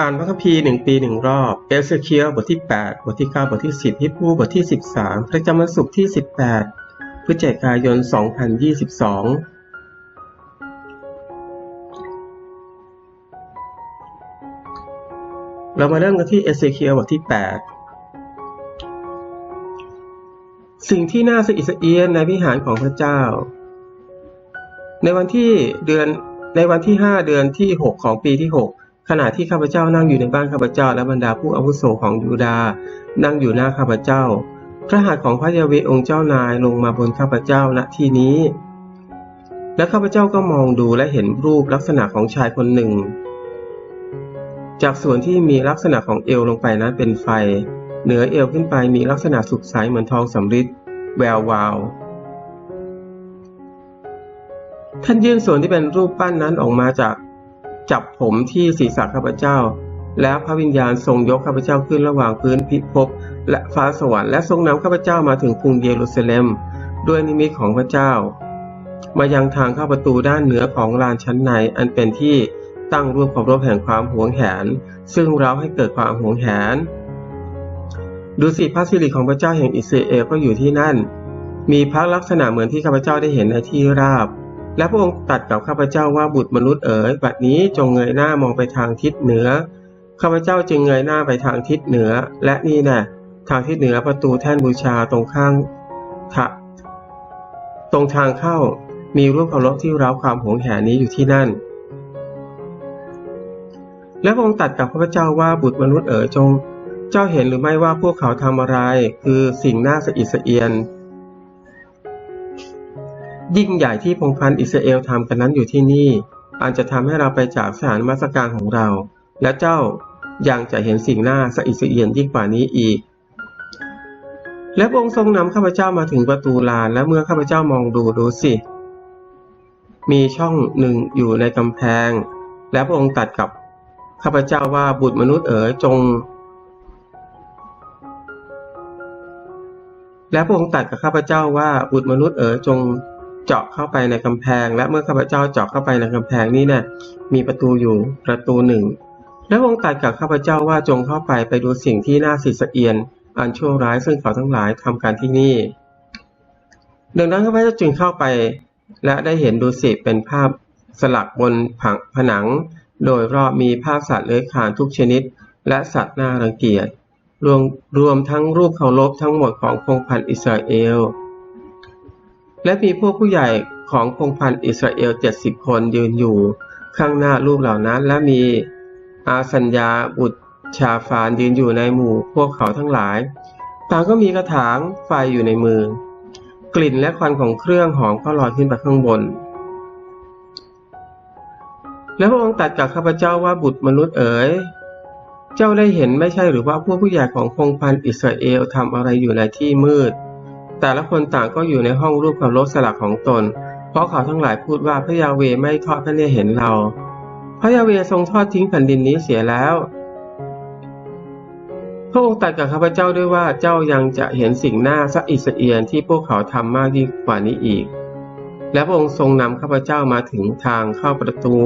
อ่านพระคัมภีร์หนึ่งปีหนึ่งรอบ เอเสเคียลบทที่ 8 บทที่ 9 บทที่ 10ฮิบรูบทที่ 13 ประจำวันศุกร์ที่ 18 พฤศจิกายน 2022เรามาเริ่มกันที่เอเสเคียลบทที่ 8 สิ่งที่น่าสะอิดสะเอียนในวิหารของพระเจ้า ในวันที่เดือนในวันที่ 5 เดือนที่ 6 ของปีที่6 ขณะที่ข้าพเจ้านั่งอยู่ในบ้านข้าพเจ้าและบรรดาผู้อาวุโสของยูดาห์นั่งอยู่หน้าข้าพเจ้า พระหัตถ์ของพระยาเวองค์เจ้านายลงมาบนข้าพเจ้าณที่นี้ และข้าพเจ้าก็มองดูและเห็นรูปลักษณะของชายคนหนึ่ง จากส่วนที่มีลักษณะของเอวลงไปนั้นเป็นไฟ เหนือเอวขึ้นไปมีลักษณะสุกใสเหมือนทองสำริดแวววาวท่านยื่นส่วนที่เป็นรูปปั้นนั้นออกมาจาก จับผมที่ศีรษะข้าพเจ้า แล้วพระวิญญาณทรงยกข้าพเจ้าขึ้นระหว่างพื้นพิภพและฟ้าสวรรค์และทรงนำข้าพเจ้ามาถึงกรุงเยรูซาเล็ม ด้วยนิมิตของพระเจ้า มายังทางเข้าประตูด้านเหนือของลานชั้นในอันเป็นที่ตั้งรูปของรบแห่งความหวงแหน ซึ่งเราให้เกิดความหวงแหน ดูสิพระสิริของพระเจ้าแห่งอิสราเอลก็อยู่ที่นั่น มีพระลักษณะเหมือนที่ข้าพเจ้าได้เห็นในที่ราบ และพระองค์ตัดกับข้าพเจ้าว่าบุตรมนุษย์เอ๋ยบัดนี้จงเงยหน้ามองไปทางทิศเหนือข้าพเจ้าจึงเงยหน้าไปทางทิศเหนือ และนี่แน่ทางทิศเหนือประตูแท่นบูชาตรงข้างทะตรงทางเข้ามีรูปเคารพที่ร้าความหวงแหนนี้อยู่ที่นั่น และพระองค์ตัดกับข้าพเจ้าว่าบุตรมนุษย์เอ๋ยจง เจ้าเห็นหรือไม่ว่าพวกเขาทำอะไร คือสิ่งน่าสะอิดสะเอียน ยิ่งใหญ่ที่พงพันธ์อิสราเอลทำกันนั้นอยู่ที่นี่อันจะทำให้เราไปจากสถานมัสการของเรา และเจ้ายังจะเห็นสิ่งหน่าสะอิดสะเอียนยิ่งกว่านี้อีก และพระองค์ทรงนำข้าพเจ้ามาถึงประตูลานและเมื่อข้าพเจ้ามองดูดูสิ มีช่องหนึ่งอยู่ในกำแพง และพระองค์ตัดกับข้าพเจ้าว่าบุตรมนุษย์เอ๋ยจง และพระองค์ตรัสกับข้าพเจ้าว่าบุตรมนุษย์เอ๋ยจง เจาะเข้าไปในกำแพง และเมื่อข้าพเจ้าเจาะเข้าไปในกำแพงนี้เนี่ยมีประตูอยู่ประตูหนึ่งและองค์ตรัสกับข้าพเจ้าว่าจงเข้าไปไปดูสิ่งที่น่าสิสะเอียน อันชั่วร้ายซึ่งเขาทั้งหลายทำการที่นี่ ดังนั้นข้าพเจ้าจึงเข้าไป และได้เห็นดูสิเป็นภาพสลักบนผังผนัง โดยรอบมีภาพสัตว์เลื้อยคลานทุกชนิด และสัตว์น่ารังเกียจรวมรวมทั้งรูปเคารพทั้งหมดของพงศ์พันธ์อิสราเอล และมีพวกผู้ใหญ่ของพงพันธ์อิสราเอลเจ็ดสิบคนยืนอยู่ ข้างหน้ารูปเหล่านั้น และมีอาสัญญาบุตรชาฟานยืนอยู่ในหมู่พวกเขาทั้งหลาย ต่างก็มีกระถางไฟอยู่ในมือ กลิ่นและควันของเครื่องหอมก็ลอยขึ้นไปข้างบน แล้วพระองค์ตรัสกับข้าพเจ้าว่าบุตรมนุษย์เอ๋ยเจ้าได้เห็นไม่ใช่หรือว่าพวกผู้ใหญ่ของพงพันธ์อิสราเอลทำอะไรอยู่ในที่มืด แต่ละคนต่างก็อยู่ในห้องรูปเคารพสลักของตน เพราะเขาทั้งหลายพูดว่าพระยาเวไม่ทอดพระเนตรเห็นเรา พระยาเวทรงทอดทิ้งแผ่นดินนี้เสียแล้วพระองค์ตรัสกับข้าพเจ้าด้วยว่าเจ้ายังจะเห็นสิ่งหน้าสะอิสเอียนที่พวกเขาทำมากยิ่งกว่านี้อีก และพระองค์ทรงนำข้าพเจ้ามาถึงทางเข้าประตู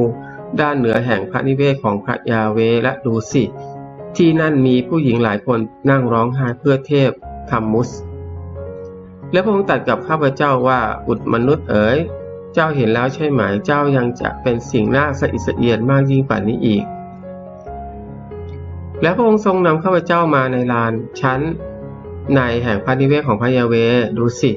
ด้านเหนือแห่งพระนิเวศของพระยาเวและดูสิ ที่นั่นมีผู้หญิงหลายคนนั่งร้องไห้เพื่อเทพทัมมุส และพระองค์ตรัสกับข้าพเจ้าว่าบุตรมนุษย์เอ๋ยเจ้าเห็นแล้วใช่ไหมเจ้ายังจะเป็นสิ่งน่าสะอิดสะเอียนมากยิ่งกว่านี้อีก และพระองค์ทรงนำข้าพเจ้ามาในลานชั้น ในแห่งพระนิเวศของพระยาเวดูสิ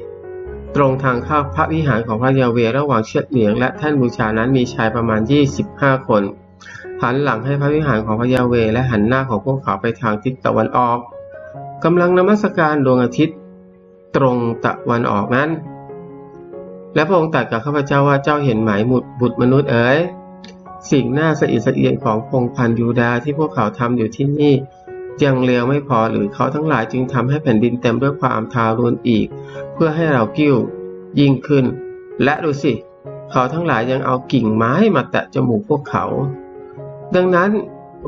ตรงทางเข้าพระวิหารของพระยาเวระหว่างเชือกเหลียงและแท่นบูชานั้นมีชายประมาณ 25 คนหันหลังให้พระวิหารของพระยาเวและหันหน้าของพวกเขาไปทางทิศตะวันออกกำลังนมัสการดวงอาทิตย์ ตรงตะวันออกนั้น และพระองค์ตรัสกับข้าพเจ้าว่าเจ้าเห็นไหมหมุดบุตรมนุษย์เอ๋ยสิ่งน่าสะอิดสะเอียนของพงพันยูดาห์ที่พวกเขาทำอยู่ที่นี่ยังเลวไม่พอหรือเขาทั้งหลายจึงทำให้แผ่นดินเต็มด้วยความทารุณอีก เพื่อให้เรากิ้วยิ่งขึ้น และดูสิ เขาทั้งหลายยังเอากิ่งไม้มาแตะจมูกพวกเขา ดังนั้น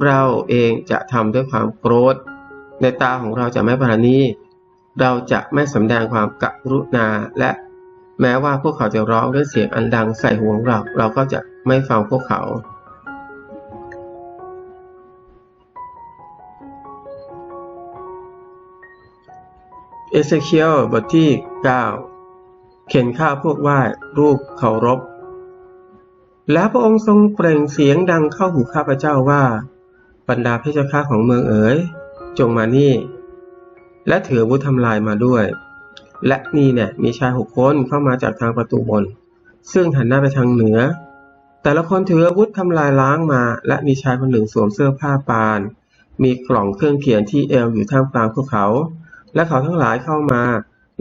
เราเองจะทำด้วยความโกรธ ในตาของเราจะไม่ปราณี เราจะไม่สำแดงความกรุณา และแม้ว่าพวกเขาจะร้องด้วยเสียงอันดังใส่หวงเรา เราก็จะไม่ฟังพวกเขา เอเซเคียลบทที่ 9 เข็นฆ่าพวกว่ารูปเคารพ และพระองค์ทรงเปล่งเสียงดังเข้าหูข้าพเจ้าว่า บรรดาเพชฌฆาตของเมืองเอ๋ย จงมานี่ และถืออาวุธทำลายมาด้วย และนี่เนี่ยมีชายหกคนเข้ามาจากทางประตูบน ซึ่งหันหน้าไปทางเหนือ แต่ละคนถืออาวุธทำลายล้างมา และมีชายคนหนึ่งสวมเสื้อผ้าปาน มีกล่องเครื่องเขียนที่เอวอยู่ท่ามกลางพวกเขา และเขาทั้งหลายเข้ามา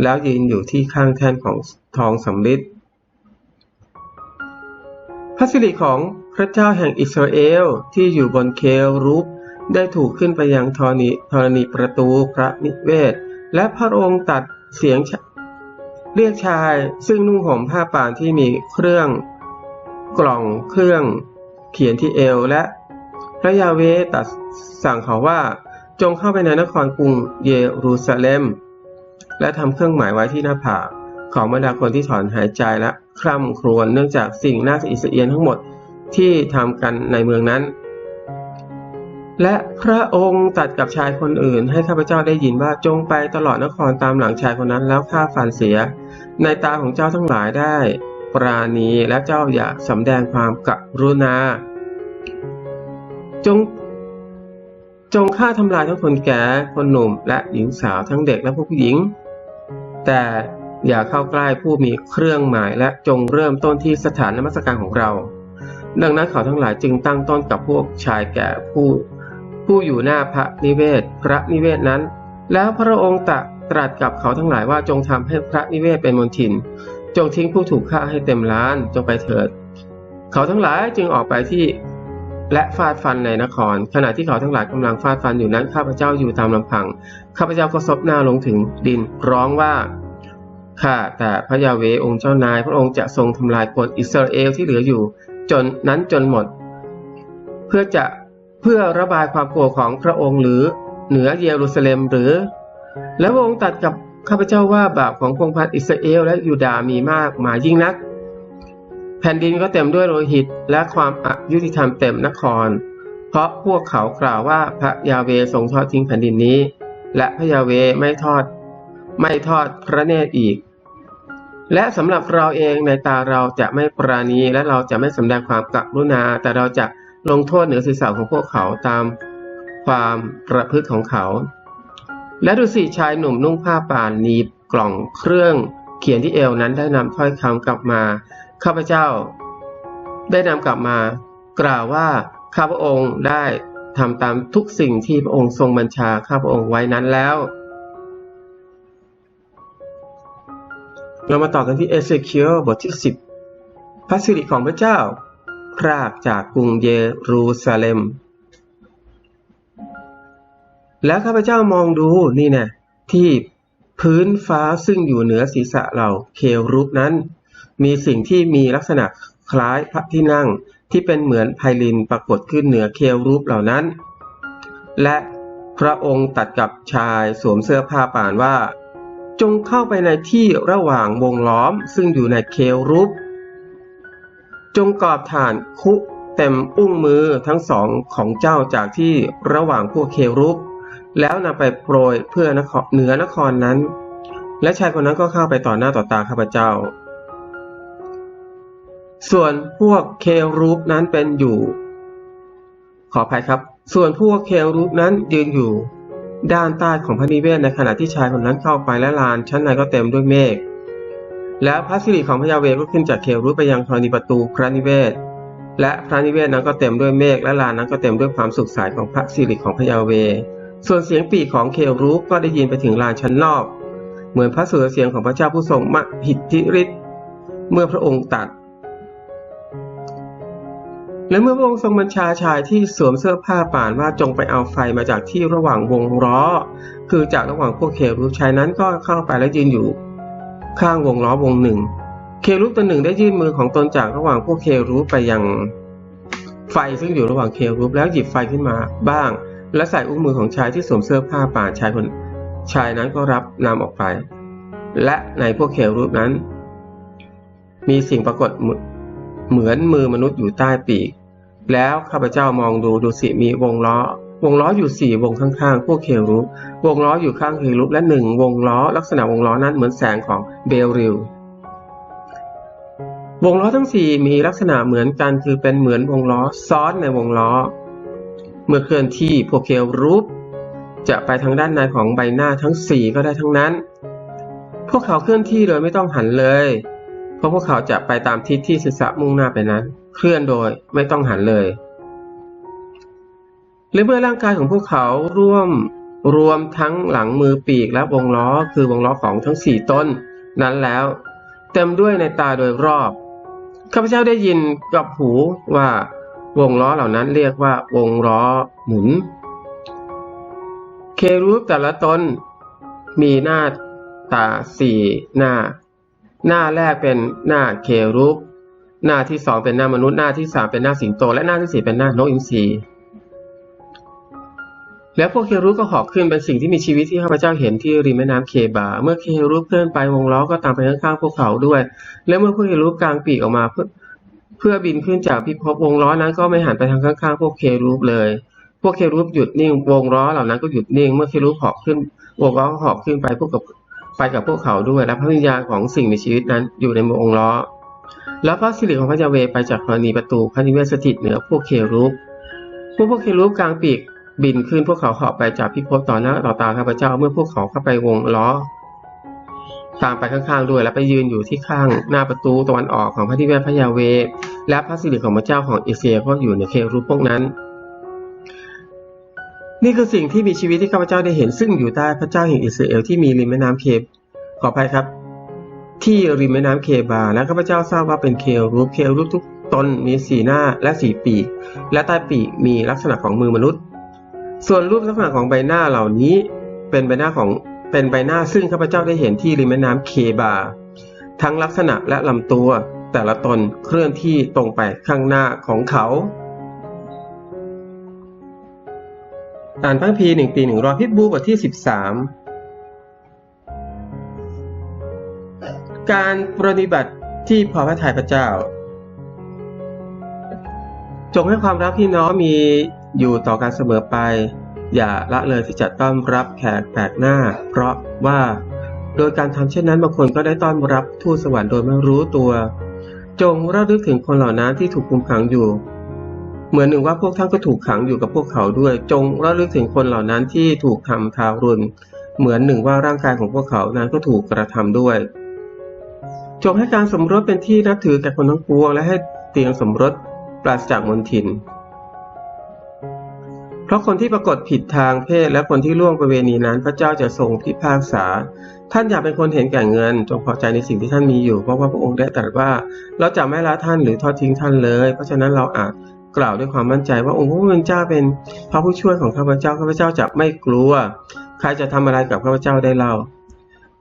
แล้วยืนอยู่ที่ข้างแท่นของทองสำริดพระสิริของพระเจ้าแห่งอิสราเอลที่อยู่บนเคลรูป ได้ถูกขึ้นไปยังธรณีธรณีประตูพระนิเวศ และพระองค์ตัดเสียงเรียกชายซึ่งนุ่งห่มผ้าป่านที่มีเครื่องกล่องเครื่องเขียนที่เอวและพระยาเวตัดสั่งเขาว่าจงเข้าไปในนครกรุงเยรูซาเล็ม และทำเครื่องหมายไว้ที่หน้าผากของบรรดาคนที่ถอนหายใจและคร่ำครวญเนื่องจากสิ่งน่าสะอิสะเอียนทั้งหมดที่ทำกันในเมืองนั้น และพระองค์ตัดกับชายคนอื่น ให้ข้าพเจ้าได้ยินว่าจงไปตลอดนครตามหลังชายคนนั้นแล้วฆ่าฟันเสีย ในตาของเจ้าทั้งหลายได้ ปราณีและเจ้าอย่าสำแดงความกรุณา จงจงฆ่าทำลายทั้งคนแก่คนหนุ่ม และหญิงสาวทั้งเด็กและผู้หญิง แต่อย่าเข้าใกล้ผู้มีเครื่องหมายและจงเริ่มต้นที่สถานนมัสการของเรา ดังนั้นเขาทั้งหลายจึงตั้งต้นกับพวกชายแก่ผู้ ผู้อยู่หน้าพระนิเวศ พระนิเวศนั้น แล้วพระองค์ตรัสตรัสกับเขาทั้งหลายว่าจงทำให้พระนิเวศเป็นมนทิน จงทิ้งผู้ถูกฆ่าให้เต็มล้านจงไปเถิด เขาทั้งหลายจึงออกไปที่และฟาดฟันในนคร ขณะที่เขาทั้งหลายกำลังฟาดฟันอยู่นั้นข้าพเจ้าอยู่ตามลำพังข้าพเจ้าก็ซบหน้าลงถึงดินร้องว่าข้าแต่พระยาเวองค์เจ้านายพระองค์จะทรงทำลายคนอิสราเอลที่เหลืออยู่ จนนั้นจนหมด เพื่อจะ พื่อระบายความโกรธของพระองค์หรือเหนือเยรูซาเล็มหรือ แล้วพระองค์ตัดกับข้าพเจ้าว่าบาปของพงพันอิสราเอลและยูดาห์มีมากมายยิ่งนัก แผ่นดินก็เต็มด้วยโลหิตและความอายุติธรรมเต็มนคร เพราะพวกเขากล่าวว่าพระยาเวทรงทอดทิ้งแผ่นดินนี้ และพระยาเวไม่ทอดไม่ทอดพระเนตรอีก และสำหรับเราเองในตาเราจะไม่ปราณีและเราจะไม่สำแดงความกรุณาแต่เราจะ ลงโทษเหนือศีรษะของพวกเขาตามความประพฤติของเขา และดูสิชายหนุ่มนุ่งผ้าป่านหนีบกล่องเครื่องเขียนที่เอวนั้นได้นำถ้อยคำกลับมาข้าพเจ้า ได้นำกลับมา กล่าวว่าข้าพระองค์ได้ทำตามทุกสิ่งที่พระองค์ทรงบัญชาข้าพระองค์ไว้นั้นแล้ว เรามาต่อกันที่เอเซเคียลบทที่ 10 พระสิริของพระเจ้า พรากจากกรุงเยรูซาเล็ม แล้วข้าพเจ้ามองดูนี่นะที่พื้นฟ้าซึ่งอยู่เหนือศีรษะเราเครูปนั้น มีสิ่งที่มีลักษณะคล้ายพระที่นั่งที่เป็นเหมือนไพลินปรากฏขึ้นเหนือเครูปเหล่านั้น และพระองค์ตัดกับชายสวมเสื้อผ้าป่านว่า จงเข้าไปในที่ระหว่างวงล้อมซึ่งอยู่ในเครูป จงกอบฐานคุเต็มอุ้งมือทั้งสองของเจ้าจากที่ระหว่างพวกเครูปแล้วนำไปโปรยเพื่อนครเหนือนครนั้น และชายคนนั้นก็เข้าไปต่อหน้าต่อตาข้าพเจ้า ส่วนพวกเครูปนั้นเป็นอยู่ ขออภัยครับ ส่วนพวกเครูปนั้นยืนอยู่ ด้านใต้ของพระนิเวศในขณะที่ชายคนนั้นเข้าไปและลานชั้นในก็เต็มด้วยเมฆ แล้วพระสิริของพระยาเวก็ขึ้นจากเครูปไปยังธรณีประตูพระนิเวศ และพระนิเวศนั้นก็เต็มด้วยเมฆและลานนั้นก็เต็มด้วยความสุขสายของพระสิริของพระยาเว ส่วนเสียงปีของเครูปก็ได้ยินไปถึงลานชั้นนอก เหมือนพระสุรเสียงของพระเจ้าผู้ทรงมหิทธิฤทธิ์เมื่อพระองค์ตัด และเมื่อพระองค์ทรงบัญชาชายที่สวมเสื้อผ้าป่านว่าจงไปเอาไฟมาจากที่ระหว่างวงล้อ คือจากระหว่างพวกเครูปชายนั้นก็เข้าไปและยืนอยู่ ข้างวงล้อวงหนึ่ง เครูปตัวหนึ่งได้ยื่นมือของตนจากระหว่างพวกเครูปไปยังไฟซึ่งอยู่ระหว่างเครูปแล้วหยิบไฟขึ้นมาบ้าง และใส่อุ้งมือของชายที่สวมเสื้อผ้าป่าชายคนชายนั้นก็รับนำออกไป และในพวกเครูปนั้น มีสิ่งปรากฏเหมือนมือมนุษย์อยู่ใต้ปีก แล้วข้าพเจ้ามองดูดูสิมีวงล้อ วงล้ออยู่สี่วงข้างๆ พวกเครูปวงล้ออยู่ข้างเครูปและหนึ่งวงล้อ ลักษณะวงล้อนั้นเหมือนแสงของเบลริลวงล้อทั้งสี่มีลักษณะเหมือนกันคือเป็นเหมือนวงล้อซ้อนในวงล้อ เมื่อเคลื่อนที่พวกเครูปจะไปทางด้านในของใบหน้าทั้งสี่ก็ได้ทั้งนั้น พวกเขาเคลื่อนที่โดยไม่ต้องหันเลย เพราะพวกเขาจะไปตามทิศที่ศีรษะมุ่งหน้าไปนั้น เคลื่อนโดยไม่ต้องหันเลย และเมื่อร่างกายของพวกเขาร่วมรวมทั้งหลังมือปีกและวงล้อคือวงล้อของทั้งสี่ต้น นั้นแล้ว เต็มด้วยในตาโดยรอบข้าพเจ้าได้ยินกับหูว่าวงล้อเหล่านั้นเรียกว่าวงล้อหมุน เครูปแต่ละตนมีหน้าตาสี่หน้า หน้าแรกเป็นหน้าเครูปหน้าที่สองเป็นหน้ามนุษย์หน้าที่สามเป็นหน้าสิงโต และหน้าที่สี่เป็นหน้านกอินทรี แล้วพวกเครูปก็หอกขึ้นเป็นสิ่งที่มีชีวิตที่ข้าพเจ้าเห็นที่ริมแม่น้ำเคบา เมื่อเครูปเคลื่อนไปวงล้อก็ตามไปข้างๆพวกเขาด้วย และเมื่อพวกเครูปกลางปีกออกมาเพื่อเพื่อบินขึ้นจากพิภพวงล้อนั้นก็ไม่หันไปทางข้างๆ พวกเครูปเลย พวกเครูปหยุดนิ่ง วงล้อเหล่านั้นก็หยุดนิ่ง เมื่อเครูปหอกขึ้น วงล้อก็หอกขึ้นไปพวกกับไปกับพวกเขาด้วย และพระวิญญาณของสิ่งมีชีวิตนั้นอยู่ในวงล้อ แล้วพระสิริของพระยาเวไปจากธรณีประตูพระนิเวศสถิตเหนือพวกเครูปพวกพวกเครูปกลางปีก บินขึ้นพวกเขาเหาะไปจากพิภพต่อหน้าต่อตาข้าพเจ้าเมื่อพวกเขาเข้าไปวงล้อ ตามไปข้างๆด้วยและไปยืนอยู่ที่ข้างหน้าประตูตะวันออกของพระที่เวทพระยาเว และพระสิริของพระเจ้าของเอเชียก็อยู่ในเครูปพวกนั้น นี่คือสิ่งที่มีชีวิตที่ข้าพเจ้าได้เห็นซึ่งอยู่ใต้พระเจ้าแห่งอิสราเอลที่มีริมแม่น้ำเคบขออภัยครับ ที่ริมแม่น้ำเคบาและข้าพเจ้าทราบว่าเป็นเครูปเครูปทุกตนมีสีหน้าและสีปีก และใต้ปีกมีลักษณะของมือมนุษย์ ส่วนรูปลักษณะของใบหน้าเหล่านี้เป็นใบหน้าของเป็นใบหน้าซึ่งข้าพเจ้าได้เห็นที่ริมแม่น้ำเคบา ทั้งลักษณะและลำตัวแต่ละตนเคลื่อนที่ตรงไปข้างหน้าของเขา อ่านพังพีหนึ่งปีหนึ่งรอพิบูบทที่สิบสามการปฏิบัติที่พอพระทัยพระเจ้า จงให้ความรักพี่น้องมี อยู่ต่อกันเสมอไป อย่าละเลยที่จะต้อนรับแขกแปลกหน้า เพราะว่า โดยการทำเช่นนั้นบางคนก็ได้ต้อนรับทูตสวรรค์โดยไม่รู้ตัว จงระลึกถึงคนเหล่านั้นที่ถูกคุมขังอยู่ เหมือนหนึ่งว่าพวกท่านก็ถูกขังอยู่กับพวกเขาด้วย จงระลึกถึงคนเหล่านั้นที่ถูกทำทารุณเหมือนหนึ่งว่าร่างกายของพวกเขานั้นก็ถูกกระทำด้วยจงให้การสมรสเป็นที่นับถือแก่คนทั้งปวงและให้เตียงสมรสปราศจากมลทิน เพราะคนที่ปรากฏผิดทางเพศและคนที่ล่วงประเวณีนั้น พระเจ้าจะทรงพิพากษา ท่านอย่าเป็นคนเห็นแก่เงิน จงพอใจในสิ่งที่ท่านมีอยู่ เพราะว่าพระองค์ได้ตรัสว่า เราจะไม่ละท่านหรือทอดทิ้งท่านเลย เพราะฉะนั้นเราอาจกล่าวด้วยความมั่นใจว่าองค์พระผู้เป็นเจ้าเป็นพระผู้ช่วยของข้าพเจ้าข้าพเจ้าจะไม่กลัว ใครจะทำอะไรกับข้าพเจ้าได้เล่า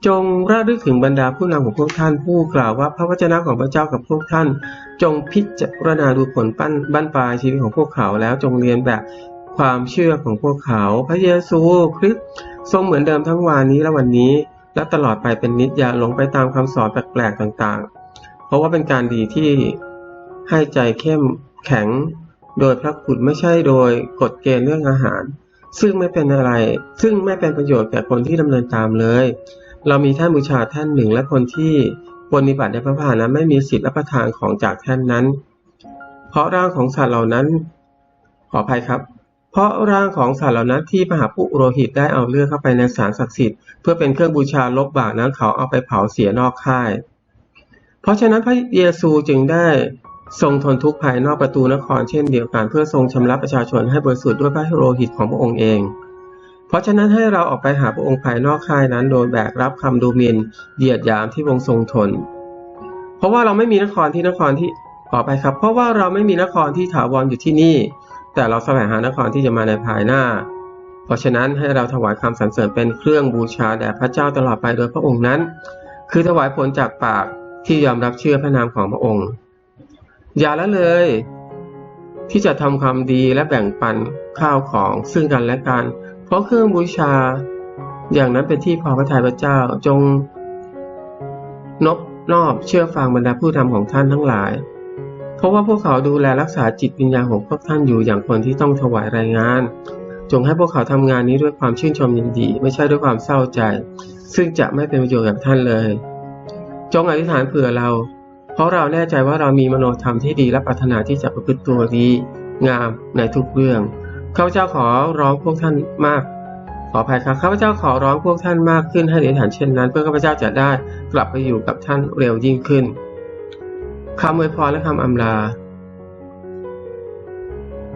จงระลึกถึงบรรดาผู้นำของพวกท่านผู้กล่าวว่าพระวจนะของพระเจ้ากับพวกท่าน จงพิจารณาดูผลปั้นบ้นปลายชีวิตของพวกเขาแล้วจงเรียนแบบ ความเชื่อของพวกเขา พระเยซูคริสต์ทรงเหมือนเดิมทั้งวานนี้และวันนี้ และตลอดไปเป็นนิจอย่าหลงไปตามคำสอนแปลกๆต่างๆ เพราะว่าเป็นการดีที่ให้ใจเข้มแข็ง โดยพระคุณไม่ใช่โดยกฎเกณฑ์เรื่องอาหาร ซึ่งไม่เป็นอะไร ซึ่งไม่เป็นประโยชน์แก่คนที่ดำเนินตามเลย เรามีท่านบูชาท่านหนึ่งและคนที่ปฏิบัติในพระพานั้นไม่มีสิทธิ์รับประทานของจากท่านนั้น เพราะร่างของสัตว์เหล่านั้นขออภัยครับ เพราะร่างของสัตว์เหล่านั้นที่มหาผู้โรหิตได้เอาเลือดเข้าไปในสารศักดิ์สิทธิ์เพื่อเป็นเครื่องบูชาลบบาปนั้นเขาเอาไปเผาเสียนอกค่าย เพราะฉะนั้นพระเยซูจึงได้ทรงทนทุกข์ภายนอกประตูนครเช่นเดียวกันเพื่อทรงชำระประชาชนให้บริสุทธิ์ด้วยพระโรหิตของพระองค์เอง เพราะฉะนั้นให้เราออกไปหาพระองค์ภายนอกค่ายนั้นโดยแบกรับคำดูหมินเหยียดหยามที่วงทรงทน เพราะว่าเราไม่มีนครที่นครที่ขอไปครับ เพราะว่าเราไม่มีนครที่ถาวรอยู่ที่นี่ แต่เราแสวงหานครที่จะมาในภายหน้า เพราะฉะนั้นให้เราถวายคำสรรเสริญเป็นเครื่องบูชาแด่พระเจ้าตลอดไปโดยพระองค์นั้น คือถวายผลจากปากที่ยอมรับเชื่อพระนามของพระองค์ อย่าละเลย ที่จะทำความดีและแบ่งปันข้าวของซึ่งกันและกัน เพราะเครื่องบูชา อย่างนั้นเป็นที่พอพระทัยพระเจ้าจงนบนอบเชื่อฟังบรรดาผู้ทำของท่านทั้งหลาย ราะว่าพวกเขาดูแลรักษาจิตวิญญาณของพวกท่านอยู่อย่างคนที่ต้องถวายรายงาน จงให้พวกเขาทำงานนี้ด้วยความชื่นชมยินดี ไม่ใช่ด้วยความเศร้าใจ ซึ่งจะไม่เป็นประโยชน์กับท่านเลย จงอธิษฐานเผื่อเรา เพราะเราแน่ใจว่าเรามีมโนธรรมที่ดีและปรารถนาที่จะประพฤติตัวดี งามในทุกเรื่องข้าพเจ้าขอร้องพวกท่านมาก ขออภัยครับข้าพเจ้าขอร้องพวกท่านมากขึ้นให้อธิษฐานเช่นนั้น เพื่อข้าพเจ้าจะได้กลับไปอยู่กับท่านเร็วยิ่งขึ้น คำอวยพรและคำอำลา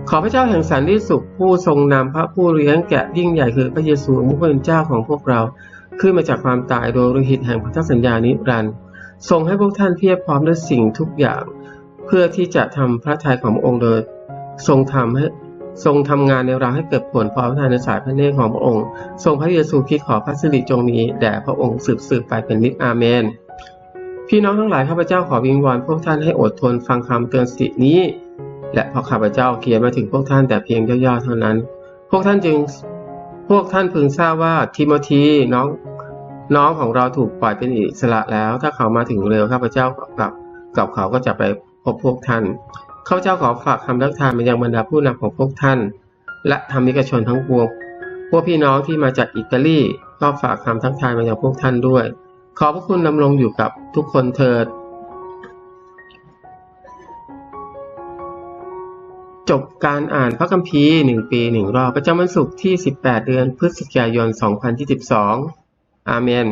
ขอพระเจ้าแห่งสันติสุขผู้ทรงนำพระผู้เลี้ยงแกะยิ่งใหญ่คือพระเยซูผู้เป็นเจ้าของพวกเรา ขึ้นมาจากความตายโดยฤทธิ์แห่งพันธสัญญานิรันดร์ทรงให้พวกท่านเพียบพร้อมด้วยสิ่งทุกอย่าง เพื่อที่จะทำพระทัยขององค์โดยทรงทำให้ทรงทำงานในเราให้เกิดผลพอพระทัยในสายพระเนตรของพระองค์ ทรงพระเยซูคริดขอพระสิริจงมีแด่พระองค์สืบสืบไปเป็นนิจอาเมน พี่น้องทั้งหลายข้าพเจ้าขอวิงวอนพวกท่านให้อดทนฟังคำเตือนสตินี้ และพอข้าพเจ้าเขียนมาถึงพวกท่านแต่เพียงย่อๆเท่านั้น พวกท่านจึงพวกท่านพึงทราบว่าทิโมธีน้องน้องของเราถูกปล่อยเป็นอิสระแล้ว ถ้าเขามาถึงเร็วข้าพเจ้ากับกับเขาก็จะไปพบพวกท่านข้าพเจ้าขอฝากคำทักทายมายังบรรดาผู้นำของพวกท่าน และธรรมิกชนทั้งปวงพวกพี่น้องที่มาจากอิตาลีก็ฝากคำทักทายมายังพวกท่านด้วย ขอพระคุณดำรงอยู่กับทุกคนเถิด จบการอ่านพระคัมภีร์หนึ่งปีหนึ่งรอบประจำวันศุกร์ที่ 18 เดือนพฤศจิกายน 2022 อาเมน